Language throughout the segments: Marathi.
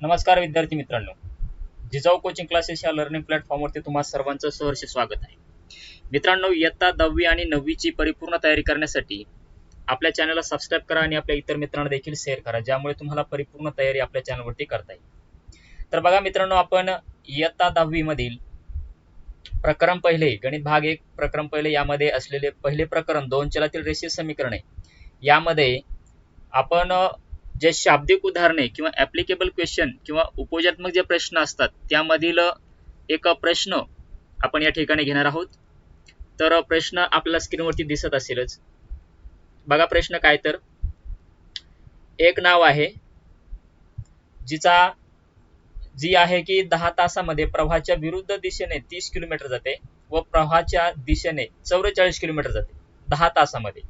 नमस्कार विद्यार्थी मित्रांनो. जिजाऊ कोचिंग क्लासेस या लर्निंग प्लॅटफॉर्मवरती तुम्हा सर्वांचं सहर्ष स्वागत आहे. मित्रांनो इयत्ता दहावी आणि नववीची परिपूर्ण तयारी करण्यासाठी आपल्या चॅनलला सबस्क्राईब करा आणि आपल्या इतर मित्रांना देखील शेअर करा ज्यामुळे तुम्हाला परिपूर्ण तयारी आपल्या चॅनलवरती करता येईल. तर बघा मित्रांनो आपण इयत्ता दहावी मधील प्रकरण पहिले गणित भाग एक प्रकरण पहिले यामध्ये असलेले पहिले प्रकरण दोन चलातील रेषीय समीकरणे यामध्ये आपण जे शाब्दिक उदाहरणे किंवा ऍप्लिकेबल क्वेश्चन किंवा उपयोजात्मक जे प्रश्न असतात त्यामधील एक प्रश्न आपण या ठिकाणी घेणार आहोत. तर प्रश्न आपल्या स्क्रीनवरती दिसत असेलच. बघा प्रश्न काय तर. एक नाव आहे जिचा जी आहे की दहा तासामध्ये प्रवाहाच्या विरुद्ध दिशेने तीस किलोमीटर जाते व प्रवाहाच्या दिशेने चौवेचाळीस किलोमीटर जाते दहा तासामध्ये.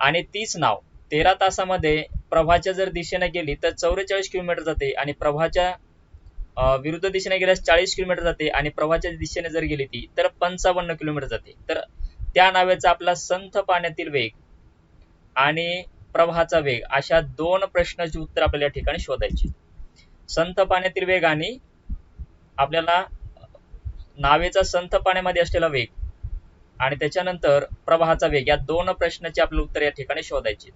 आणि तीच नाव तेरा तासामध्ये प्रवाहाच्या जर दिशेने गेली तर चौवेचाळीस किलोमीटर जाते आणि प्रवाहाच्या विरुद्ध दिशेने गेल्यास चाळीस किलोमीटर जाते आणि प्रवाहाच्या दिशेने जर गेली ती तर पंचावन्न किलोमीटर जाते. तर त्या नावेचा आपला संथ पाण्यातील वेग आणि प्रवाहाचा वेग अशा दोन प्रश्नाची उत्तर आपल्याला या ठिकाणी शोधायची संथ पाण्यातील वेग आणि आपल्याला नावेचा संथ पाण्यामध्ये असलेला वेग आणि त्याच्यानंतर प्रवाहाचा वेग या दोन प्रश्नाची आपलं उत्तर या ठिकाणी शोधायची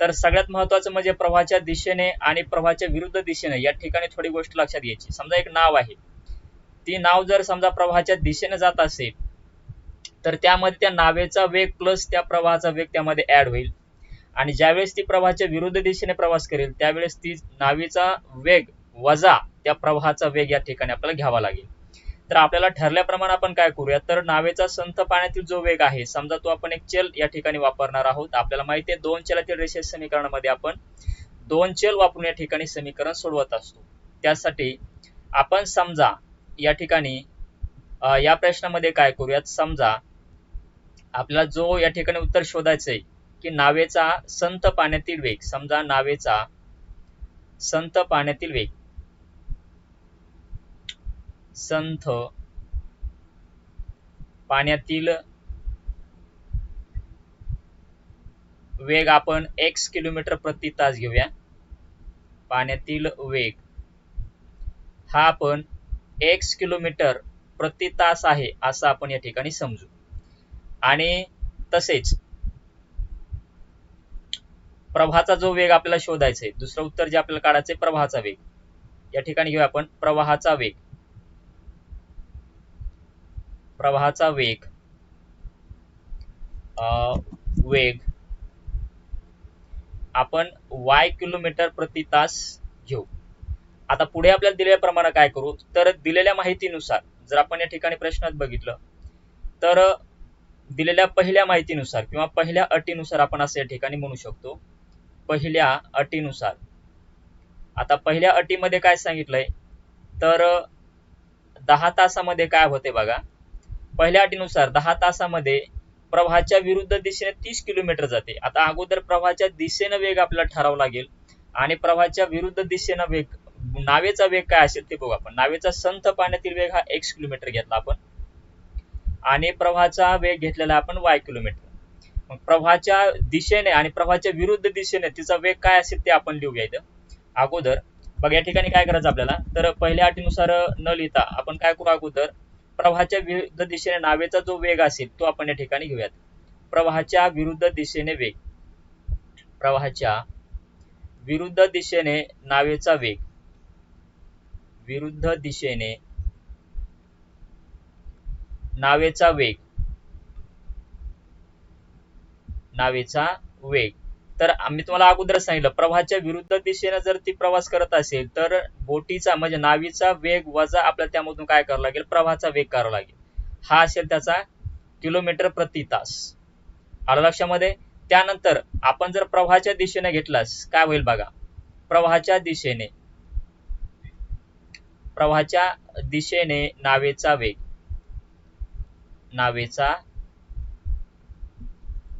तर सगळ्यात महत्वाचं म्हणजे प्रवाहाच्या दिशेने आणि प्रवाहाच्या विरुद्ध दिशेने या ठिकाणी थोडी गोष्ट लक्षात घ्यायची. समजा एक नाव आहे. ती नाव जर समजा प्रवाहाच्या दिशेने जात असेल तर त्यामध्ये त्या नावेचा वेग प्लस त्या प्रवाहाचा वेग त्यामध्ये ऍड होईल. आणि ज्यावेळेस ती प्रवाहाच्या विरुद्ध दिशेने प्रवास करेल त्यावेळेस ती नावेचा वेग वजा त्या प्रवाहाचा वेग या ठिकाणी आपल्याला घ्यावा लागेल. तर आपल्याला ठरल्याप्रमाणे आपण काय करूया तर नावेचा संथ पाण्यातील जो वेग आहे समजा तो आपण एक चल या ठिकाणी वापरणार आहोत. आपल्याला माहिती आहे दोन चलातील रेषेस समीकरणामध्ये आपण दोन चल वापरून या ठिकाणी समीकरण सोडवत असतो. त्यासाठी आपण समजा या ठिकाणी या प्रश्नामध्ये काय करूयात? समजा आपल्याला जो या ठिकाणी उत्तर शोधायचं आहे की नावेचा संत पाण्यातील वेग समजा नावेचा संत पाण्यातील वेग. संथ पाण्यातील वेग आपण एक्स किलोमीटर प्रति तास घेऊया. पाण्यातील वेग. हा आपण एक्स किलोमीटर प्रति तास आहे असं आपण या ठिकाणी समजू. आणि तसेच प्रवाहाचा जो वेग आपल्याला शोधायचा आहे दुसरं उत्तर जे आपल्याला काढायचं आहे प्रवाहाचा वेग. या ठिकाणी घेऊया आपण प्रवाहाचा वेग. प्रवाहाचा वेग. अं, वेग. आपण वाय किलोमीटर प्रति तास घेऊ. आता पुढे आपल्याला दिलेल्याप्रमाणे काय करू? तर दिलेल्या माहितीनुसार जर आपण या ठिकाणी प्रश्नात बघितलं तर दिलेल्या पहिल्या माहितीनुसार किंवा पहिल्या अटीनुसार आपण असं या ठिकाणी म्हणू शकतो पहिल्या अटीनुसार. आता पहिल्या अटीमध्ये काय सांगितलंय? तर दहा तासामध्ये काय होते बघा? पहिल्या अटीनुसार दहा तासामध्ये प्रवाहाच्या विरुद्ध दिशेने तीस किलोमीटर जाते. आता अगोदर प्रवाहाच्या दिशेनं वेग आपल्याला ठरावा लागेल आणि प्रवाहाच्या विरुद्ध दिशेनं वेग नावेचा वेग काय असेल ते बघू आपण. नावेचा संथ पाण्यातील वेग हा एक्स किलोमीटर घेतला आपण. आणि प्रवाहाचा वेग घेतलेला आपण वाय किलोमीटर. मग प्रवाहाच्या दिशेने आणि प्रवाहाच्या विरुद्ध दिशेने तिचा वेग काय असेल ते आपण लिहूया इथं. अगोदर बघ या ठिकाणी काय करायचं आपल्याला? तर पहिल्या अटीनुसार न लिहिता आपण काय करू अगोदर प्रवाहाच्या विरुद्ध दिशेने नावेचा जो वेग असेल तो आपण या ठिकाणी घेऊयात. प्रवाहाच्या विरुद्ध दिशेने वेग. प्रवाहाच्या विरुद्ध दिशेने नावेचा वेग. विरुद्ध दिशेने नावेचा वेग. नावेचा वेग. तर आम्ही तुम्हाला अगोदर सांगितलं प्रवाहाच्या विरुद्ध दिशेने जर ती प्रवास करत असेल तर बोटीचा म्हणजे नावीचा वेग वजा आपल्याला त्यामधून काय करावं लागेल? प्रवाहाचा वेग करावा लागेल. हा असेल त्याचा किलोमीटर प्रति तास. आलं लक्षामध्ये? त्यानंतर आपण जर प्रवाहाच्या दिशेने घेतलास काय होईल बघा? प्रवाहाच्या दिशेने. प्रवाहाच्या दिशेने नावेचा वेग. नावेचा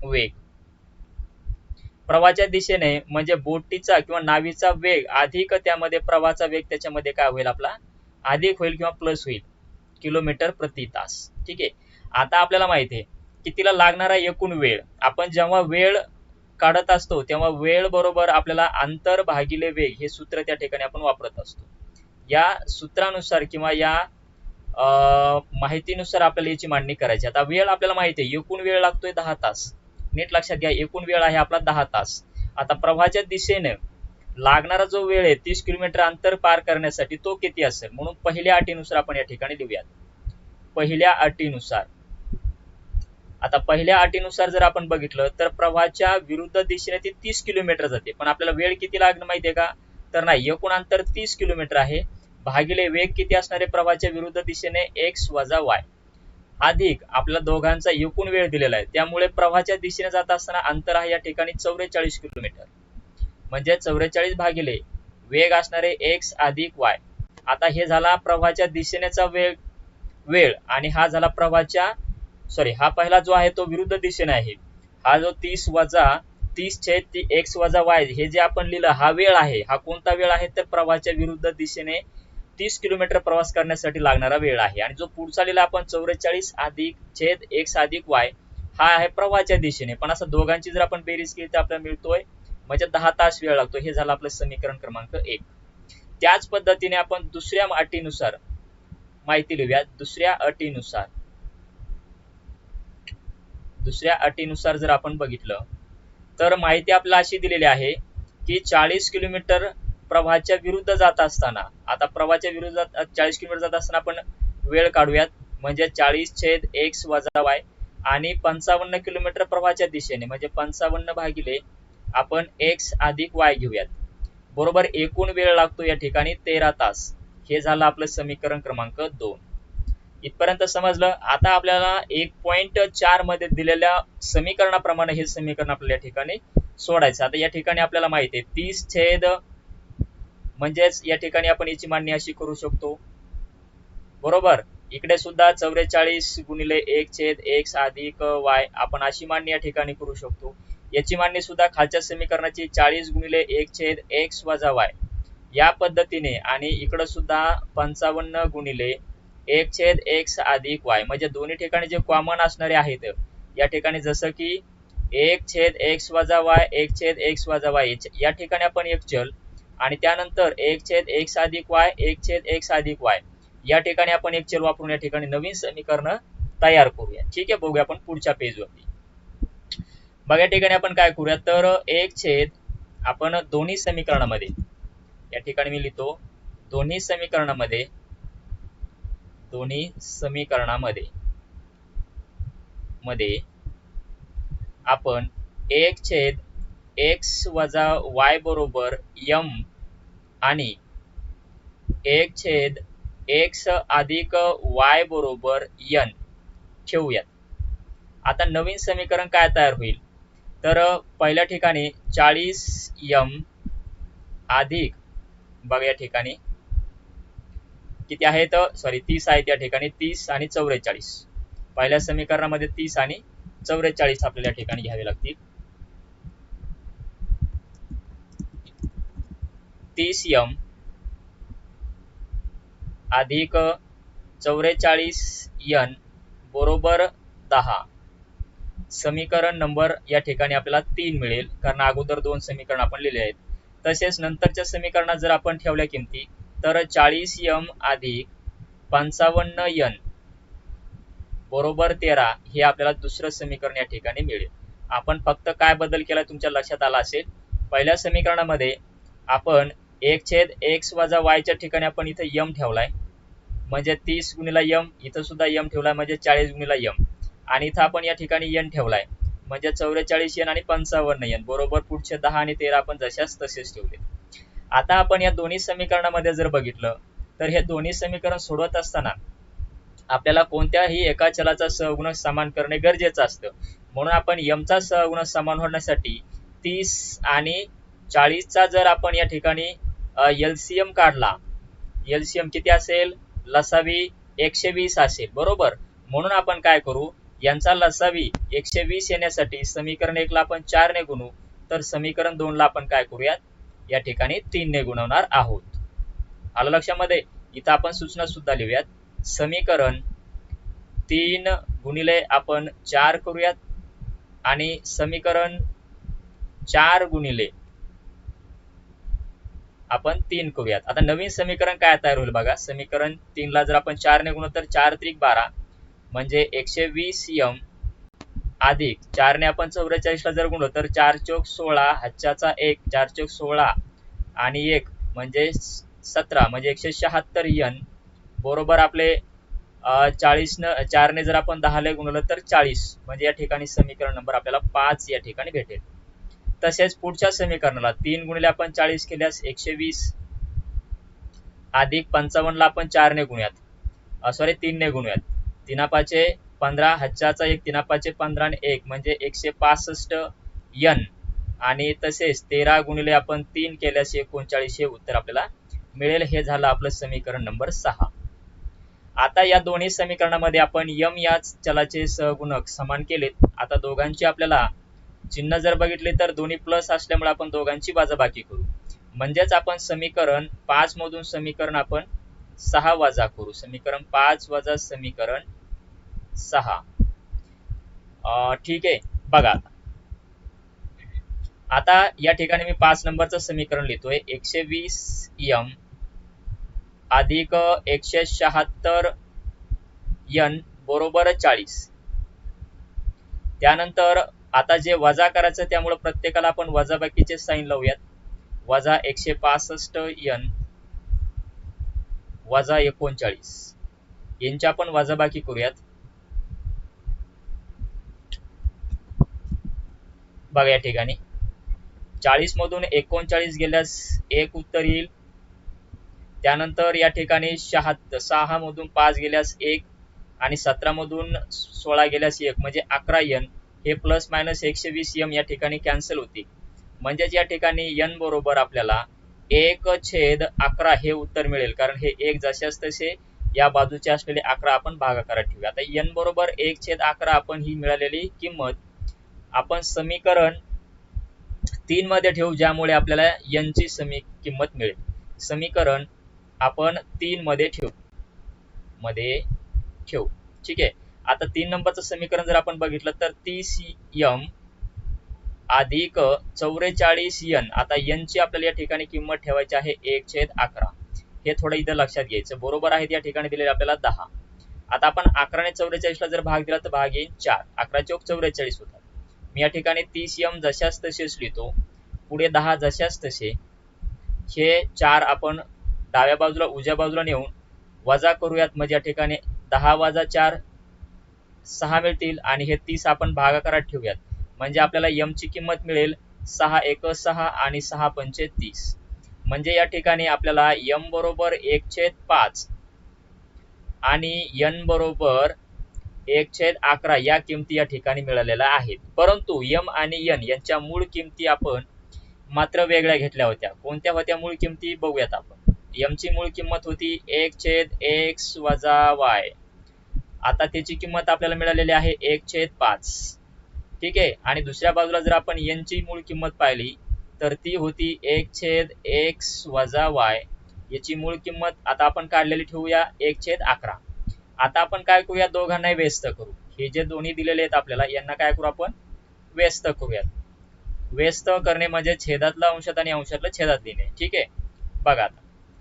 वेग. प्रवाहाच्या दिशेने म्हणजे बोटीचा किंवा नावीचा वेग अधिक त्यामध्ये प्रवाहाचा वेग त्याच्यामध्ये काय होईल आपला? अधिक होईल किंवा प्लस होईल. किलोमीटर प्रति तास. ठीक आहे? आता आपल्याला माहिती आहे की तिला लागणारा एकूण वेळ आपण जेव्हा वेळ काढत असतो तेव्हा वेळ बरोबर आपल्याला अंतर भागिले वेग हे सूत्र त्या ठिकाणी आपण वापरत असतो. या सूत्रानुसार किंवा या अं, माहितीनुसार आपल्याला याची मांडणी करायची. आता वेळ आपल्याला माहिती आहे एकूण वेळ लागतोय दहा तास. नीट लक्षात घ्या एकूण वेळ आहे आपला दहा तास. आता प्रवाहाच्या दिशेने लागणारा जो वेळ आहे तीस किलोमीटर अंतर पार करण्यासाठी तो किती असेल? म्हणून पहिल्या अटीनुसार आपण या ठिकाणी लिहूयात पहिल्या अटीनुसार. आता पहिल्या अटीनुसार जर आपण बघितलं तर प्रवाहाच्या विरुद्ध दिशेने ती तीस किलोमीटर जाते. पण आपल्याला वेळ किती लागणं माहितीये का? तर नाही एकूण अंतर तीस किलोमीटर आहे. भागिले वेग किती असणारे प्रवाहाच्या विरुद्ध दिशेने एक्स वजा वाय अधिक आपल्या दोघांचा एकूण वेळ दिलेला आहे. त्यामुळे प्रवाहाच्या दिशेने जात असताना अंतर आहे या ठिकाणी चौवेचाळीस किलोमीटर. म्हणजे चौवेचाळीस भागिले वेग असणारे एक्स अधिक वाय आता हे झाला प्रवाहाच्या दिशेनेचा वेग वेळ आणि हा झाला प्रवाहाच्या सॉरी हा पहिला जो आहे तो विरुद्ध दिशेने आहे. हा जो तीस वजा तीस छेद ती एक्स वजा वाय हे जे आपण लिहिलं हा वेळ आहे. हा कोणता वेळ आहे? तर प्रवाहाच्या विरुद्ध दिशेने तीस किलोमीटर प्रवास करण्यासाठी लागणारा वेळ आहे. आणि जो पुढचा लिहिला आपण चौवेचाळीस अधिक छेद एक्स अधिक वाय हा आहे प्रवाहाच्या दिशेने. पण असं दोघांची जर आपण बेरीज केली तर आपल्याला मिळतोय म्हणजे दहा तास वेळ लागतो. हे झालं आपलं समीकरण क्रमांक एक. त्याच पद्धतीने आपण दुसऱ्या अटीनुसार माहिती लिहूया. दुसऱ्या अटीनुसार. दुसऱ्या अटीनुसार जर आपण बघितलं तर माहिती आपल्याला अशी दिलेली आहे की चाळीस किलोमीटर प्रवाहाच्या विरुद्ध जात असताना आता प्रवाहाच्या विरुद्ध चाळीस किलोमीटर जात असताना आपण वेळ काढूयात. म्हणजे चाळीस छेद एक्स वजा वाय आणि पंचावन्न किलोमीटर प्रवाहाच्या दिशेने म्हणजे पंचावन्न भागिले आपण एक्स अधिक वाय घेऊयात. बरोबर एकूण वेळ लागतो या ठिकाणी तेरा तास. हे झालं आपलं समीकरण क्रमांक दोन. इथपर्यंत समजलं? आता आपल्याला एक पॉइंट चारमध्ये दिलेल्या समीकरणाप्रमाणे हे समीकरण आपल्या या ठिकाणी सोडायचं. आता या ठिकाणी आपल्याला माहिती आहे तीस छेद म्हणजेच या ठिकाणी आपण याची मांडणी अशी करू शकतो. बरोबर? इकडे सुद्धा चौवेचाळीस गुणिले एक छेद एक्स अधिक वाय आपण अशी मांडणी या ठिकाणी करू शकतो. याची मांडणी सुद्धा खालच्या समीकरणाची चाळीस गुणिले एक छेद एक्स वजा वाय. या पद्धतीने आणि इकडं सुद्धा पंचावन्न गुणिले एक छेद एक्स अधिक वाय. म्हणजे दोन्ही ठिकाणी जे कॉमन असणारे आहेत या ठिकाणी जसं की एक छेद एक्स वजा वाय एक छेद एक्स वजा वाय. या ठिकाणी आपण एक चल आणि त्यानंतर एक छेद एक साधिक वाय एक छेद एक साधिक वाय. या ठिकाणी आपण एक चल वापरून या ठिकाणी नवीन समीकरण तयार करूया. ठीक आहे बघूया आपण पुढच्या पेजवरती बघा या ठिकाणी आपण काय करूया? तर एक छेद आपण दोन्ही समीकरणामध्ये या ठिकाणी मी लिहितो दोन्ही समीकरणामध्ये दोन्ही समीकरणामध्ये मध्ये आपण एक छेद एक्स वजा वाय बरोबर यम आणि एक छेद एक्स अधिक वाय बरोबर यन. ठेवूयात. आता नवीन समीकरण काय तयार होईल? तर पहिल्या ठिकाणी चाळीस यम अधिक बघा या ठिकाणी. किती आहेत? सॉरी तीस आहेत या ठिकाणी. तीस आणि चौवेचाळीस पहिल्या समीकरणामध्ये तीस आणि चौवेचाळीस आपल्याला ठिकाणी घ्यावे लागतील. तीस यम अधिक चौवेचाळीस यन बरोबर दहा. समीकरण नंबर या ठिकाणी आपल्याला तीन मिळेल कारण अगोदर दोन समीकरण आपण लिहिले आहेत. तसेच नंतरच्या समीकरणात जर आपण ठेवल्या किमती तर चाळीस यम अधिक पंचावन्न यन बरोबर तेरा हे आपल्याला दुसरं समीकरण या ठिकाणी मिळेल. आपण फक्त काय बदल केला तुमच्या लक्षात आला असेल? पहिल्या समीकरणामध्ये आपण एक छेद एक्स वजा वायच्या ठिकाणी आपण इथं यम ठेवलाय. म्हणजे तीस गुणिला यम इथं सुद्धा यम ठेवलाय म्हणजे चाळीस गुणिला यम आणि इथं आपण या ठिकाणी यन ठेवलाय. म्हणजे चौवेचाळीस यन आणि पंचावन्न यन बरोबर पुढचे दहा आणि तेरा आपण जशाच तसेच ठेवले आता आपण या दोन्ही समीकरणामध्ये जर बघितलं तर हे दोन्ही समीकरण सोडवत असताना आपल्याला कोणत्याही एका चलाचा सहगुणक समान करणे गरजेचं असतं. म्हणून आपण यमचा सहगुणक समान होण्यासाठी तीस आणि चाळीसचा जर आपण या ठिकाणी एलसीएम काढला. एलसीएम किती असेल? लसावी एकशे वीस असेल. बरोबर? म्हणून आपण काय करू? यांचा लसावी एकशे वीस येण्यासाठी समीकरण एकला आपण चारने गुणू. तर समीकरण दोनला आपण काय करूयात? या ठिकाणी तीन ने गुणवणार आहोत. आलं लक्षामध्ये? इथं आपण सूचना सुद्धा लिहूयात. समीकरण तीन गुणिले आपण चार करूयात. आणि समीकरण चार गुणिले आपण तीन करूयात. आता नवीन समीकरण काय तयार होईल बघा. समीकरण तीनला जर आपण चारने गुणलं तर चार त्रिक बारा. म्हणजे एकशे वीस यम अधिक चारने आपण चौवेचाळीसला जर गुणलो तर चार चौक सोळा हच्च्याचा एक चार चौक सोळा आणि एक म्हणजे सतरा म्हणजे एकशे शहात्तर यन. बरोबर आपले चाळीस न चारने जर आपण दहाला गुणलं तर चाळीस. म्हणजे या ठिकाणी समीकरण नंबर आपल्याला पाच या ठिकाणी भेटेल. तसेच पुढच्या समीकरणाला तीन गुणिले आपण चाळीस केल्यास एकशे वीस. अधिक पंचावन्नला आपण चारने गुणूयात. सॉरी तीनने गुणूयात. तिनापाचे पंधरा हच्चाचा एक तिनापाचे पंधरा आणि एक म्हणजे एकशे पासष्ट यन. आणि तसेच तेरा गुणिले आपण तीन केल्यास एकोणचाळीस हे उत्तर आपल्याला मिळेल. हे झालं आपलं समीकरण नंबर सहा. आता या दोन्ही समीकरणामध्ये आपण यम या चलाचे सहगुणक समान केलेत. आता दोघांची आपल्याला चिन्ह जर बघितले तर दोन्ही प्लस असल्यामुळे आपण दोघांची बाकी करू. म्हणजेच आपण समीकरण पाच मधून समीकरण आपण सहा वजा करू. समीकरण पाच वजा समीकरण सहा. ठीक आहे. बघा. आता या ठिकाणी मी पाच नंबरचं समीकरण लिहितोय. एकशे वीस यम अधिक एकशे शहात्तर यन बरोबर चाळीस. त्यानंतर आता जे वजा करायचं त्यामुळे प्रत्येकाला आपण वजाबाकीचे साईन लावूयात. वजा एकशे पासष्ट यन वजा एकोणचाळीस. यांच्या आपण वजाबाकी करूयात. बघा या ठिकाणी. चाळीस मधून एकोणचाळीस गेल्यास एक उत्तर येईल. त्यानंतर या ठिकाणी शहात्तर सहा मधून पाच गेल्यास एक आणि सतरा मधून सोळा गेल्यास एक म्हणजे अकरा यन हे प्लस मायनस एकशे वीस एम या ठिकाणी कॅन्सल होती. म्हणजेच या ठिकाणी एन बरोबर आपल्याला एक छेद अकरा हे उत्तर मिळेल. कारण हे एक जशाच तसे या बाजूचे असलेले अकरा आपण भागाकारात ठेवूया. आता एन बरोबर एक छेद अकरा आपण ही मिळालेली किंमत आपण समीकरण तीन मध्ये ठेवू ज्यामुळे आपल्याला यनची समी किंमत मिळेल. समीकरण आपण तीन मध्ये ठेवू. मध्ये ठेवू. ठीक आहे? आता तीन नंबरचं समीकरण जर आपण बघितलं तर तीस यम अधिक चौवेचाळीस यन आता ची आपल्याला या ठिकाणी किंमत ठेवायची आहे एक छेद अकरा. हे थोडं इथं लक्षात घ्यायचं. बरोबर आहे या ठिकाणी दिलेले आपल्याला दहा. आता आपण अकराने चौवेचाळीसला जर भाग दिला तर भाग येईल चार. अकरा चौक चौवेचाळीस होतात. मी या ठिकाणी तीस यम जशाच तसेच लिहितो. पुढे दहा जशाच तसे. हे चार आपण डाव्या बाजूला उजव्या बाजूला नेऊन वजा करूयात. म्हणजे या ठिकाणी दहा वाजा चार सहा मिळतील आणि हे तीस आपण भागाकारात ठेवूयात. म्हणजे आपल्याला यम ची किंमत मिळेल सहा एक सहा आणि सहा पंचे तीस. म्हणजे या ठिकाणी आपल्याला यम बरोबर एक छेद पाच आणि यन बरोबर एक छेद अकरा या किमती या ठिकाणी मिळालेल्या आहेत. परंतु यम आणि यन यांच्या मूळ किमती आपण मात्र वेगळ्या घेतल्या होत्या. कोणत्या होत्या मूळ किमती? बघूयात आपण. यम ची मूळ किंमत होती एक छेद एक्स वजा वाय. आता त्याची किंमत आपल्याला मिळालेली आहे एक छेद पाच. ठीक आहे? आणि दुसऱ्या बाजूला जर आपण यांची मूळ किंमत पाहिली तर ती होती एक छेद एक्स वजा वाय याची मूळ किंमत आता आपण काढलेली ठेवूया एक छेद अकरा. आता आपण काय करूया? दोघांनाही व्यस्त करू. हे जे दोन्ही दिलेले आहेत आपल्याला यांना काय करू आपण? व्यस्त करूयात. व्यस्त करणे म्हणजे छेदातला अंशात आणि अंशातलं छेदात लिहिणे. ठीक आहे? बघा आता.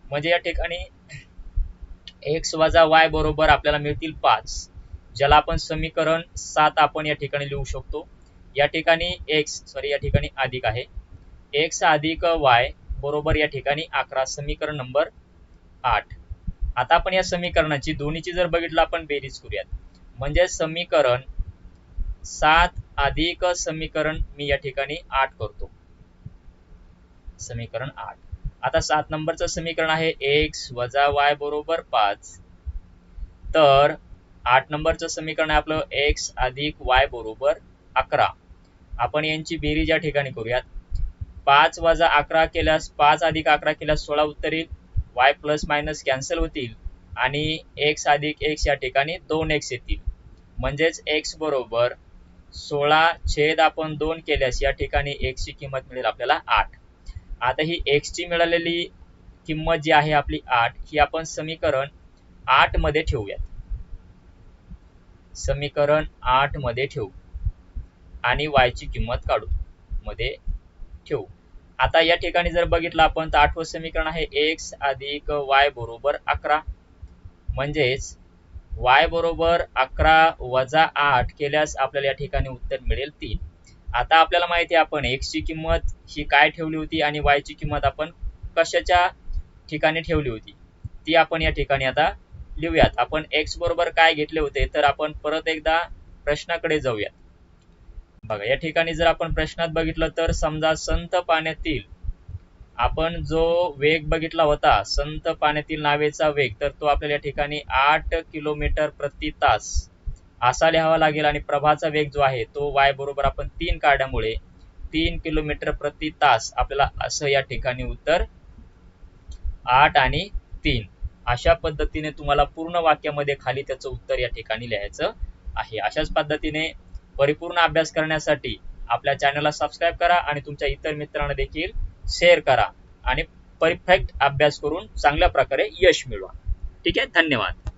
म्हणजे या ठिकाणी एक्स वजा वाय बरोबर आपल्याला मिळतील पाच. ज्याला आपण समीकरण सात आपण या ठिकाणी लिहू शकतो. या ठिकाणी एक्स सॉरी या ठिकाणी अधिक आहे. एक्स अधिक वाय बरोबर या ठिकाणी अकरा समीकरण नंबर आठ. आता आपण या समीकरणाची दोन्हीची जर बघितलं आपण बेरीज करूयात. म्हणजे समीकरण सात अधिक समीकरण मी या ठिकाणी आठ करतो. समीकरण आठ. आता सात नंबरचं समीकरण आहे. एक्स वजा वाय बरोबर पाच. तर आठ नंबरचं समीकरण आहे आपलं एक्स अधिक वाय बरोबर अकरा. आपण यांची बेरीज या ठिकाणी करूयात पाच वजा अकरा केल्यास पाच अधिक अकरा केल्यास सोळा उत्तर वाय प्लस मायनस कॅन्सल होतील आणि एक्स अधिक एक्स या ठिकाणी दोन एक्स येतील. म्हणजेच एक्स बरोबर सोळा छेद आपण दोन केल्यास या ठिकाणी एक्सची किंमत मिळेल आपल्याला आठ. आता ही एक्स ची मिळालेली किंमत जी आहे आपली आठ ही आपण समीकरण आठमध्ये ठेवूयात. समीकरण आठमध्ये ठेवू. आणि वाय ची किंमत काढू मध्ये ठेवू. आता या ठिकाणी जर बघितलं आपण तर आठवं समीकरण आहे एक्स अधिक वाय बरोबर अकरा. म्हणजेच वाय बरोबर अकरा वजा आठ केल्यास आपल्याला या ठिकाणी उत्तर मिळेल तीन. आता आपल्याला माहिती आहे आपण एक्स ची किंमत ही काय ठेवली होती आणि वाय ची किंमत आपण कशाच्या ठिकाणी ठेवली होती? ती आपण या ठिकाणी आता लिहूयात. आपण एक्स बरोबर काय घेतले होते? तर आपण परत एकदा प्रश्नाकडे जाऊयात. बघा या ठिकाणी जर आपण प्रश्नात बघितलं तर समजा संत पाण्यातील आपण जो वेग बघितला होता संत पाण्यातील नावेचा वेग तर तो आपल्याला या ठिकाणी आठ किलोमीटर प्रति तास असा लिहावा लागेल आणि प्रभाचा वेग जो आहे तो वाय बरोबर आपण तीन काढल्यामुळे तीन किलोमीटर प्रति तास आपल्याला असं या ठिकाणी उत्तर आठ आणि तीन. अशा पद्धतीने तुम्हाला पूर्ण वाक्यामध्ये खाली त्याचं उत्तर या ठिकाणी लिहायचं आहे. अशाच पद्धतीने परिपूर्ण अभ्यास करण्यासाठी आपल्या चॅनलला सबस्क्राईब करा आणि तुमच्या इतर मित्रांना देखील शेअर करा आणि परफेक्ट अभ्यास करून चांगल्या प्रकारे यश मिळवा. ठीक आहे? धन्यवाद.